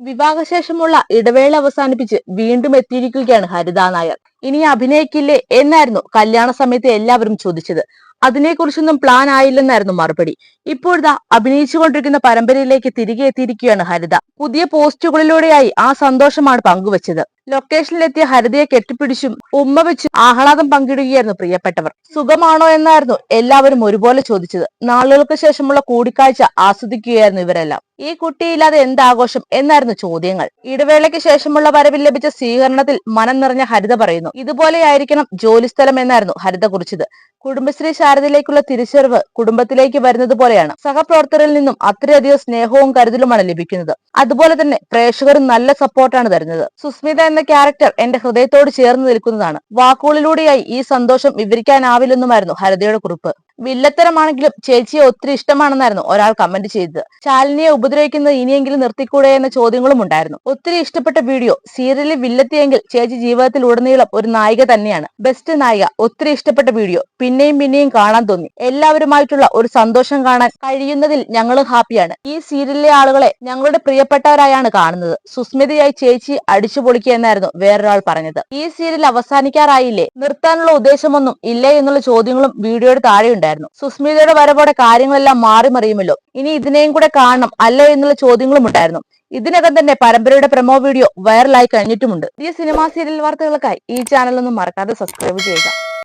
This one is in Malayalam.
വിവാഹശേഷമുള്ള ഇടവേള അവസാനിപ്പിച്ച് വീണ്ടും എത്തിയിരിക്കുകയാണ് ഹരിത നായർ. ഇനി അഭിനയിക്കില്ലേ എന്നായിരുന്നു കല്യാണ സമയത്ത് എല്ലാവരും ചോദിച്ചത്. അതിനെക്കുറിച്ചൊന്നും പ്ലാൻ ആയില്ലെന്നായിരുന്നു മറുപടി. ഇപ്പോഴിതാ അഭിനയിച്ചുകൊണ്ടിരിക്കുന്ന പരമ്പരയിലേക്ക് തിരികെ എത്തിയിരിക്കുകയാണ് ഹരിത. പുതിയ പോസ്റ്റുകളിലൂടെയായി ആ സന്തോഷമാണ് പങ്കുവച്ചത്. ലൊക്കേഷനിലെത്തിയ ഹരിതയെ കെട്ടിപ്പിടിച്ചും ഉമ്മ വെച്ചും ആഹ്ലാദം പങ്കിടുകയായിരുന്നു പ്രിയപ്പെട്ടവർ. സുഖമാണോ എന്നായിരുന്നു എല്ലാവരും ഒരുപോലെ ചോദിച്ചത്. നാളുകൾക്ക് ശേഷമുള്ള കൂടിക്കാഴ്ച ആസ്വദിക്കുകയായിരുന്നു ഇവരെല്ലാം. ഈ കുട്ടിയില്ലാതെ എന്താഘോഷം എന്നായിരുന്നു ചോദ്യങ്ങൾ. ഇടവേളയ്ക്ക് ശേഷമുള്ള വരവിൽ ലഭിച്ച സ്വീകരണത്തിൽ മനം നിറഞ്ഞ ഹരിത പറയുന്നു ഇതുപോലെയായിരിക്കണം ജോലിസ്ഥലം എന്നായിരുന്നു ഹരിത കുറിച്ചത്. കുടുംബശ്രീ ശാരദയിലേക്കുള്ള തിരിച്ചറിവ് കുടുംബത്തിലേക്ക് വരുന്നത് പോലെയാണ്. സഹപ്രവർത്തകരിൽ നിന്നും അത്രയധികം സ്നേഹവും കരുതലുമാണ് ലഭിക്കുന്നത്. അതുപോലെ തന്നെ പ്രേക്ഷകരും നല്ല സപ്പോർട്ടാണ് തരുന്നത്. സുസ്മിത എന്ന ക്യാരക്ടർ എന്റെ ഹൃദയത്തോട് ചേർന്ന് നിൽക്കുന്നതാണ്. വാക്കുകളിലൂടെയായി ഈ സന്തോഷം വിവരിക്കാനാവില്ലെന്നുമായിരുന്നു ഹരിതയുടെ കുറിപ്പ്. വില്ലത്തരമാണെങ്കിലും ചേച്ചിയെ ഒത്തിരി ഇഷ്ടമാണെന്നായിരുന്നു ഒരാൾ കമന്റ് ചെയ്തത്. ശാലിനിയെ ഉപദ്രവിക്കുന്നത് ഇനിയെങ്കിലും നിർത്തിക്കൂടെ എന്ന ചോദ്യങ്ങളും ഉണ്ടായിരുന്നു. ഒത്തിരി ഇഷ്ടപ്പെട്ട വീഡിയോ സീരിയലിൽ വില്ലത്തിയെങ്കിൽ ചേച്ചി ജീവിതത്തിൽ ഉടനീളം ഒരു നായിക തന്നെയാണ്. ബെസ്റ്റ് നായിക ഒത്തിരി ഇഷ്ടപ്പെട്ട വീഡിയോ പിന്നെയും പിന്നെയും കാണാൻ തോന്നി. എല്ലാവരുമായിട്ടുള്ള ഒരു സന്തോഷം കാണാൻ കഴിയുന്നതിൽ ഞങ്ങൾ ഹാപ്പിയാണ് ഈ സീരിയലിലെ ആളുകളെ ഞങ്ങളുടെ പ്രിയപ്പെട്ടവരായാണ് കാണുന്നത്. സുസ്മിതയായി ചേച്ചി അടിച്ചു പൊളിക്കുക എന്നായിരുന്നു വേറൊരാൾ പറഞ്ഞത്. ഈ സീരിയൽ അവസാനിക്കാറായില്ലേ? നിർത്താനുള്ള ഉദ്ദേശമൊന്നും ഇല്ലേ എന്നുള്ള ചോദ്യങ്ങളും വീഡിയോയുടെ താഴെ ഉണ്ടായിരുന്നു. സുസ്മിതയുടെ വരവോടെ കാര്യങ്ങളെല്ലാം മാറി മറിയുമല്ലോ. ഇനി ഇതിനെയും കൂടെ കാണണം അല്ലേ എന്നുള്ള ചോദ്യങ്ങളും ഉണ്ടായിരുന്നു. ഇതിനകം തന്നെ പരമ്പരയുടെ പ്രമോ വീഡിയോ വൈറലായി കഴിഞ്ഞിട്ടുമുണ്ട്. ഈ സിനിമാ സീരിയൽ വാർത്തകൾക്കായി ഈ ചാനൽ ഒന്നും മറക്കാതെ സബ്സ്ക്രൈബ് ചെയ്യുക.